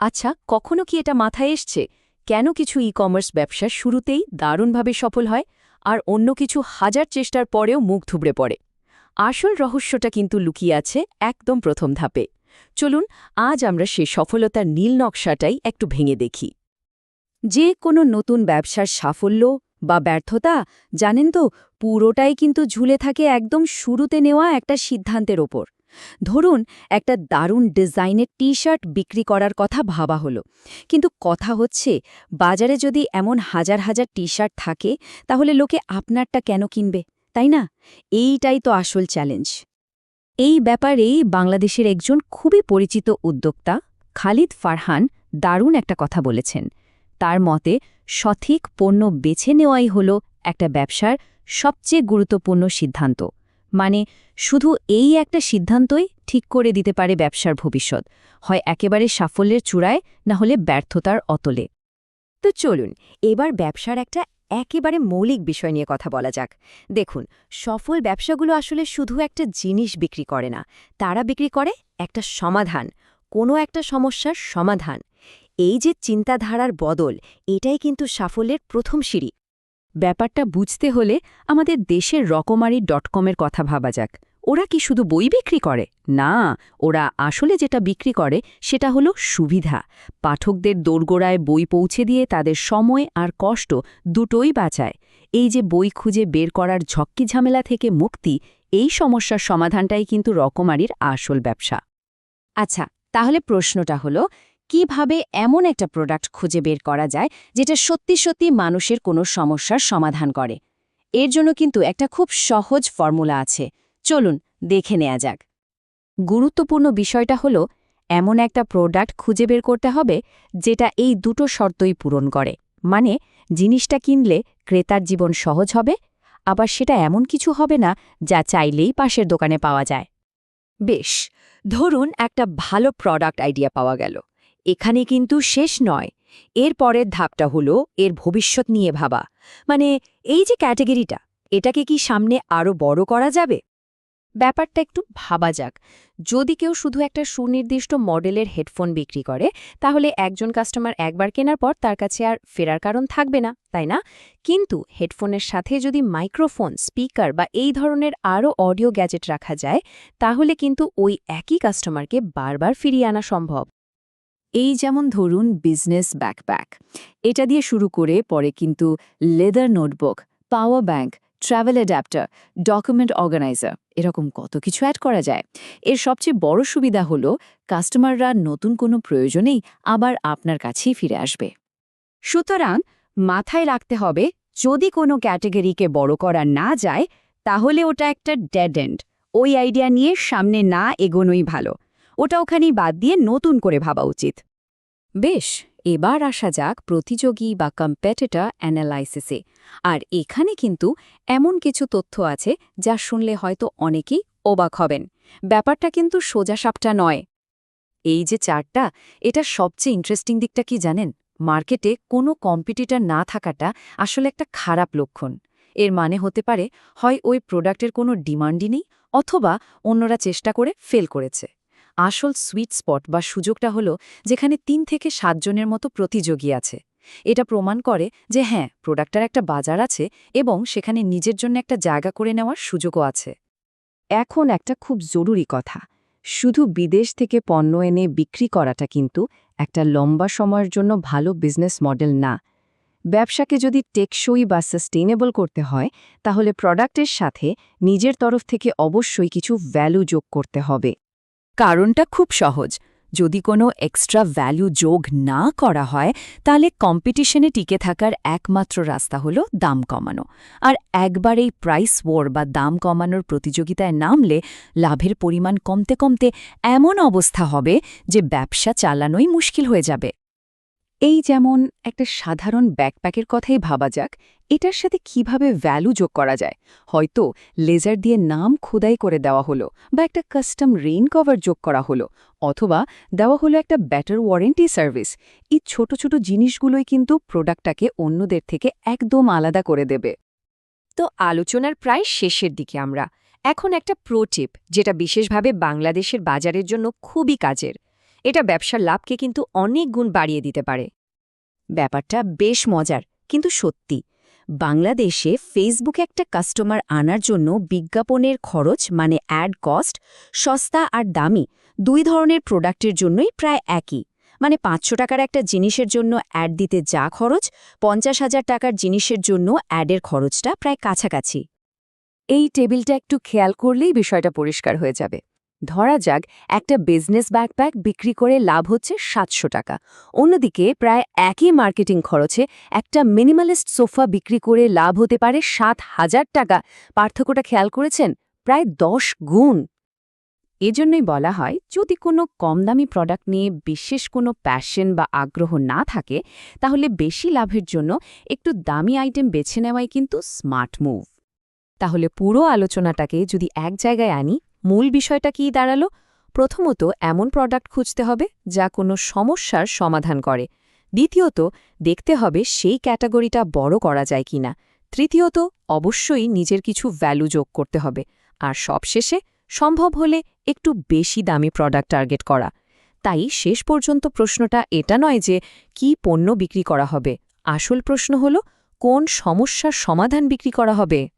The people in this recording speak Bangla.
আচ্ছা কখনো কি এটা মাথায় এসছে? কেন কিছু ই কমার্স ব্যবসা শুরুতেই দারুণভাবে সফল হয় আর অন্য কিছু হাজার চেষ্টার পরেও মুখ থুবড়ে পড়ে? আসল রহস্যটা কিন্তু লুকিয়ে আছে একদম প্রথম ধাপে। চলুন, আজ আমরা সে সফলতার নীল নকশাটাই একটু ভেঙে দেখি। যে কোনো নতুন ব্যবসার সাফল্য বা ব্যর্থতা, জানেন তো, পুরোটাই কিন্তু ঝুলে থাকে একদম শুরুতে নেওয়া একটা সিদ্ধান্তের ওপর। ধরুন, একটা দারুণ ডিজাইনের টি শার্ট বিক্রি করার কথা ভাবা হলো। কিন্তু কথা হচ্ছে, বাজারে যদি এমন হাজার হাজার টি শার্ট থাকে, তাহলে লোকে আপনারটা কেন কিনবে, তাই না? এইটাই তো আসল চ্যালেঞ্জ। এই ব্যাপারেই বাংলাদেশের একজন খুবই পরিচিত উদ্যোক্তা, খালিদ ফারহান, দারুণ একটা কথা বলেছেন। তার মতে, সঠিক পণ্য বেছে নেওয়াই হল একটা ব্যবসার সবচেয়ে গুরুত্বপূর্ণ সিদ্ধান্ত। মানে শুধু এই একটা সিদ্ধান্তই ঠিক করে দিতে পারে ব্যবসার ভবিষ্যৎ। হয় একেবারে সাফল্যের চূড়ায়, না হলে ব্যর্থতার অতলে। তো চলুন, এবার ব্যবসার একটা একেবারে মৌলিক বিষয় নিয়ে কথা বলা যাক। দেখুন, সফল ব্যবসাগুলো আসলে শুধু একটা জিনিস বিক্রি করে না, তারা বিক্রি করে একটা সমাধান, কোনো একটা সমস্যার সমাধান। এই যে চিন্তাধারার বদল, এটাই কিন্তু সাফল্যের প্রথম সিঁড়ি। ব্যাপারটা বুঝতে হলে আমাদের দেশের রকমারি ডট কমের কথা ভাবা যাক। ওরা কি শুধু বই বিক্রি করে? না, ওরা আসলে যেটা বিক্রি করে সেটা হলো সুবিধা। পাঠকদের দোরগোড়ায় বই পৌঁছে দিয়ে তাদের সময় আর কষ্ট দুটোই বাঁচায়। এই যে বই খুঁজে বের করার ঝক্কি ঝামেলা থেকে মুক্তি, এই সমস্যার সমাধানটাই কিন্তু রকমারির আসল ব্যবসা। আচ্ছা তাহলে প্রশ্নটা হলো কীভাবে এমন একটা প্রোডাক্ট খুঁজে বের করা যায় যেটা সত্যি সত্যি মানুষের কোনো সমস্যার সমাধান করে? এর জন্য কিন্তু একটা খুব সহজ ফর্মুলা আছে। চলুন দেখে নেওয়া যাক। গুরুত্বপূর্ণ বিষয়টা হলো, এমন একটা প্রোডাক্ট খুঁজে বের করতে হবে যেটা এই দুটো শর্তই পূরণ করে। মানে জিনিসটা কিনলে ক্রেতার জীবন সহজ হবে, আবার সেটা এমন কিছু হবে না যা চাইলেই পাশের দোকানে পাওয়া যায়। বেশ, ধরুন একটা ভালো প্রোডাক্ট আইডিয়া পাওয়া গেল। এখানে কিন্তু শেষ নয়। এর পরের ধাপটা হলো এর ভবিষ্যৎ নিয়ে ভাবা। মানে এই যে ক্যাটেগরিটা, এটাকে কি সামনে আরও বড় করা যাবে? ব্যাপারটা একটু ভাবা যাক। যদি কেউ শুধু একটা সুনির্দিষ্ট মডেলের হেডফোন বিক্রি করে, তাহলে একজন কাস্টমার একবার কেনার পর তার কাছে আর ফেরার কারণ থাকবে না, তাই না? কিন্তু হেডফোনের সাথে যদি মাইক্রোফোন, স্পিকার বা এই ধরনের আরও অডিও গ্যাজেট রাখা যায়, তাহলে কিন্তু ওই একই কাস্টমারকে বারবার ফিরিয়ে আনা সম্ভব। এই যেমন ধরুন বিজনেস ব্যাকপ্যাক এটা দিয়ে শুরু করে পরে কিন্তু leather notebook power bank travel adapter document organiser এরকম কত কিছু অ্যাড করা যায়। এর সবচেয়ে বড় সুবিধা হল কাস্টমাররা নতুন কোনো প্রয়োজনেই আবার আপনার কাছেই ফিরে আসবে। সুতরাং মাথায় রাখতে হবে, যদি কোনো ক্যাটেগরিকে বড় করা না যায়, তাহলে ওটা একটা ডেড এন্ড ওই আইডিয়া নিয়ে সামনে না এগোনোই ভালো। ওটা ওখানেই বাদ দিয়ে নতুন করে ভাবা উচিত। বেশ, এবার আসা যাক প্রতিযোগী বা কম্প্যাটেটর অ্যানালাইসিসে আর এখানে কিন্তু এমন কিছু তথ্য আছে যা শুনলে হয়তো অনেকেই অবাক হবেন। ব্যাপারটা কিন্তু সোজাসাপটা নয়। এই যে চারটা, এটা সবচেয়ে ইন্টারেস্টিং দিকটা কি জানেন? মার্কেটে কোনো কম্পিটিটর না থাকাটা আসলে একটা খারাপ লক্ষণ। এর মানে হতে পারে হয় ওই প্রোডাক্টের কোনো ডিমান্ডই নেই অথবা অন্যরা চেষ্টা করে ফেল করেছে। আসল সুইট স্পট বা সুযোগটা হলো যেখানে তিন থেকে সাতজনের মতো প্রতিযোগী আছে। এটা প্রমাণ করে যে হ্যাঁ প্রোডাক্টার একটা বাজার আছে এবং সেখানে নিজের জন্য একটা জায়গা করে নেওয়ার সুযোগও আছে। এখন একটা খুব জরুরি কথা। শুধু বিদেশ থেকে পণ্য এনে বিক্রি করাটা কিন্তু একটা লম্বা সময়ের জন্য ভালো বিজনেস মডেল না। ব্যবসাকে যদি টেকসই বা সাস্টেইনেবল করতে হয়, তাহলে প্রোডাক্টের সাথে নিজের তরফ থেকে অবশ্যই কিছু ভ্যালু যোগ করতে হবে। কারণটা খুব সহজ। যদি কোনো এক্সট্রা ভ্যালু যোগ না করা হয়, তাহলে কম্পিটিশনে টিকে থাকার একমাত্র রাস্তা হলো দাম কমানো। আর একবার এই প্রাইস ওয়ার বা দাম কমানোর প্রতিযোগিতায় নামলে লাভের পরিমাণ কমতে কমতে এমন অবস্থা হবে যে ব্যবসা চালানোই মুশকিল হয়ে যাবে। এই যেমন একটা সাধারণ ব্যাকপ্যাকের কথাই ভাবা যাক এটার সাথে কীভাবে ভ্যালু যোগ করা যায়? হয়তো লেজার দিয়ে নাম খোদাই করে দেওয়া হলো বা একটা কাস্টম রেইন কভার যোগ করা হলো, অথবা দেওয়া হলো একটা ব্যাটার ওয়ারেন্টি সার্ভিস এই ছোট ছোট জিনিসগুলোই কিন্তু প্রোডাক্টটাকে অন্যদের থেকে একদম আলাদা করে দেবে। তো আলোচনার প্রায় শেষের দিকে আমরা। এখন একটা প্রোটিপ যেটা বিশেষভাবে বাংলাদেশের বাজারের জন্য খুবই কাজের। এটা ব্যবসার লাভকে কিন্তু অনেক গুণ বাড়িয়ে দিতে পারে। ব্যাপারটা বেশ মজার, কিন্তু সত্যি। বাংলাদেশে ফেসবুক একটা কাস্টমার আনার জন্য বিজ্ঞাপনের খরচ মানে অ্যাড কস্ট সস্তা আর দামি, দুই ধরনের প্রোডাক্টের জন্যই প্রায় একই। মানে পাঁচশো টাকার একটা জিনিসের জন্য অ্যাড দিতে যা খরচ, পঞ্চাশ হাজার টাকার জিনিসের জন্য অ্যাডের খরচটা প্রায় কাছাকাছি। এই টেবিলটা একটু খেয়াল করলেই বিষয়টা পরিষ্কার হয়ে যাবে। ধরা যাক, একটা বিজনেস ব্যাকপ্যাক বিক্রি করে লাভ হচ্ছে সাতশো টাকা। অন্যদিকে প্রায় একই মার্কেটিং খরচে একটা মিনিমালিস্ট সোফা বিক্রি করে লাভ হতে পারে সাত হাজার টাকা। পার্থক্যটা খেয়াল করেছেন? প্রায় দশ গুণ। এজন্যই বলা হয়, যদি কোনো কম দামি প্রোডাক্ট নিয়ে বিশেষ কোনো প্যাশন বা আগ্রহ না থাকে, তাহলে বেশি লাভের জন্য একটু দামি আইটেম বেছে নেওয়াই কিন্তু স্মার্ট মুভ তাহলে পুরো আলোচনাটাকে যদি এক জায়গায় আনি মূল বিষয়টা কি দাঁড়াল? প্রথমত, এমন প্রোডাক্ট খুঁজতে হবে যা কোনো সমস্যার সমাধান করে। দ্বিতীয়ত, দেখতে হবে সেই ক্যাটাগরিটা বড় করা যায় কিনা। তৃতীয়ত, অবশ্যই নিজের কিছু ভ্যালু যোগ করতে হবে। আর সবশেষে, সম্ভব হলে একটু বেশি দামি প্রোডাক্ট টার্গেট করা। তাই শেষ পর্যন্ত প্রশ্নটা এটা নয় যে কি পণ্য বিক্রি করা হবে। আসল প্রশ্ন হল, কোন সমস্যার সমাধান বিক্রি করা হবে?